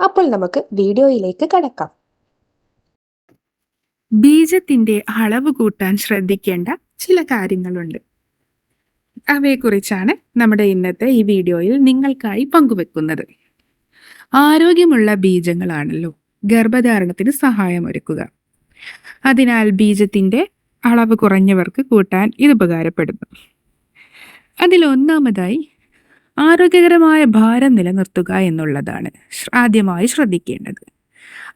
അപ്പോൾ നമുക്ക് വീഡിയോയിലേക്ക് കടക്കാം. ബീജത്തിന്റെ അളവ് കൂട്ടാൻ ശ്രദ്ധിക്കേണ്ട ചില കാര്യങ്ങളുണ്ട്. അവയെക്കുറിച്ചാണ് നമ്മുടെ ഇന്നത്തെ ഈ വീഡിയോയിൽ നിങ്ങൾക്കായി പങ്കുവെക്കുന്നത്. ആരോഗ്യമുള്ള ബീജങ്ങളാണല്ലോ ഗർഭധാരണത്തിന് സഹായമൊരുക്കുക. അതിനാൽ ബീജത്തിന്റെ അളവ് കുറഞ്ഞവർക്ക് കൂട്ടാൻ ഇത് ഉപകാരപ്പെടുന്നു. അതിലൊന്നാമതായി ആരോഗ്യകരമായ ഭാരം നിലനിർത്തുക എന്നുള്ളതാണ് ആദ്യമായി ശ്രദ്ധിക്കേണ്ടത്.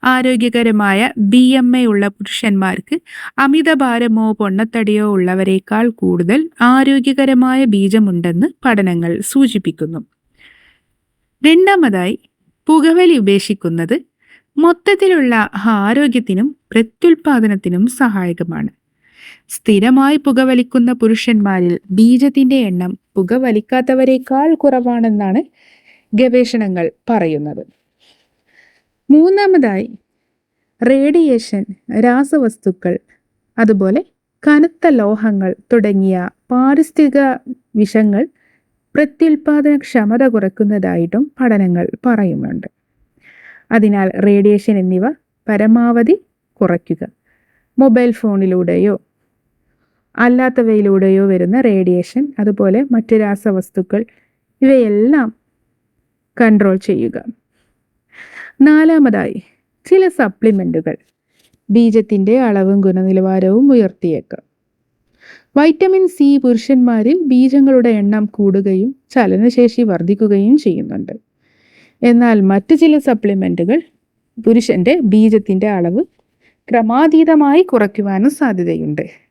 ആരോഗ്യകരമായ ബി എം എ ഉള്ള പുരുഷന്മാർക്ക് അമിതഭാരമോ പൊണ്ണത്തടിയോ ഉള്ളവരെക്കാൾ കൂടുതൽ ആരോഗ്യകരമായ ബീജമുണ്ടെന്ന് പഠനങ്ങൾ സൂചിപ്പിക്കുന്നു. രണ്ടാമതായി പുകവലി ഉപേക്ഷിക്കുന്നത് മൊത്തത്തിലുള്ള ആരോഗ്യത്തിനും പ്രത്യുൽപാദനത്തിനും സഹായകമാണ്. സ്ഥിരമായി പുകവലിക്കുന്ന പുരുഷന്മാരിൽ ബീജത്തിന്റെ എണ്ണം പുകവലിക്കാത്തവരെക്കാൾ കുറവാണെന്നാണ് ഗവേഷണങ്ങൾ പറയുന്നത്. മൂന്നാമതായി റേഡിയേഷൻ രാസവസ്തുക്കൾ അതുപോലെ കനത്ത ലോഹങ്ങൾ തുടങ്ങിയ പാരിസ്ഥിതിക വിഷങ്ങൾ പ്രത്യുൽപാദന ക്ഷമത കുറയ്ക്കുന്നതായിട്ടും പഠനങ്ങൾ പറയുന്നുണ്ട്. അതിനാൽ റേഡിയേഷൻ എന്നിവ പരമാവധി കുറയ്ക്കുക. മൊബൈൽ ഫോണിലൂടെയോ അല്ലാത്തവയിലൂടെയോ വരുന്ന റേഡിയേഷൻ അതുപോലെ മറ്റ് രാസവസ്തുക്കൾ ഇവയെല്ലാം കൺട്രോൾ ചെയ്യുക. നാലാമതായി ചില സപ്ലിമെന്റുകൾ ബീജത്തിന്റെ അളവും ഗുണനിലവാരവും ഉയർത്തിയേക്കാം വൈറ്റമിൻ സി പുരുഷന്മാരിൽ ബീജങ്ങളുടെ എണ്ണം കൂടുകയും ചലനശേഷി വർദ്ധിക്കുകയും ചെയ്യുന്നുണ്ട്. എന്നാൽ മറ്റ് ചില സപ്ലിമെന്റുകൾ പുരുഷന്റെ ബീജത്തിന്റെ അളവ് ക്രമാതീതമായി കുറയ്ക്കുവാനും സാധ്യതയുണ്ട്.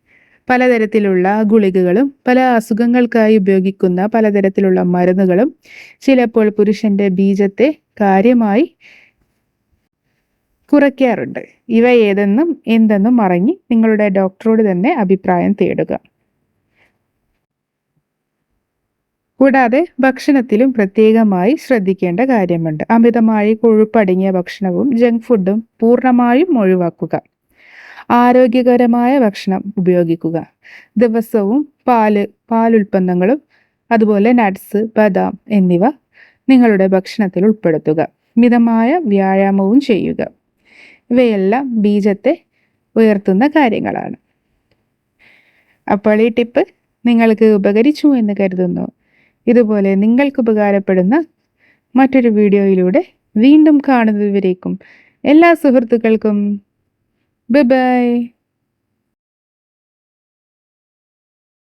പലതരത്തിലുള്ള ഗുളികകളും പല അസുഖങ്ങൾക്കായി ഉപയോഗിക്കുന്ന പലതരത്തിലുള്ള മരുന്നുകളും ചിലപ്പോൾ പുരുഷന്റെ ബീജത്തെ കാര്യമായി കുറയ്ക്കാറുണ്ട്. ഇവ ഏതെന്നും എന്തെന്നും അറിഞ്ഞ് നിങ്ങളുടെ ഡോക്ടറോട് തന്നെ അഭിപ്രായം തേടുക. കൂടാതെ ഭക്ഷണത്തിലും പ്രത്യേകമായി ശ്രദ്ധിക്കേണ്ട കാര്യമുണ്ട്. അമിതമായി കൊഴുപ്പടങ്ങിയ ഭക്ഷണവും ജങ്ക് ഫുഡും പൂർണമായും ഒഴിവാക്കുക. ആരോഗ്യകരമായ ഭക്ഷണം ഉപയോഗിക്കുക. ദിവസവും പാൽ പാലുൽപ്പന്നങ്ങളും അതുപോലെ നട്ട്സ് ബദാം എന്നിവ നിങ്ങളുടെ ഭക്ഷണത്തിൽ ഉൾപ്പെടുത്തുക. മിതമായ വ്യായാമവും ചെയ്യുക. ഇവയെല്ലാം ബീജത്തെ ഉയർത്തുന്ന കാര്യങ്ങളാണ്. അപ്പോൾ ഈ ടിപ്പ് നിങ്ങൾക്ക് ഉപകരിച്ചു എന്ന് കരുതുന്നു. ഇതുപോലെ നിങ്ങൾക്ക് ഉപകാരപ്പെടുന്ന മറ്റൊരു വീഡിയോയിലൂടെ വീണ്ടും കാണുന്നതുവരേക്കും എല്ലാ സുഹൃത്തുക്കൾക്കും ബൈ ബൈ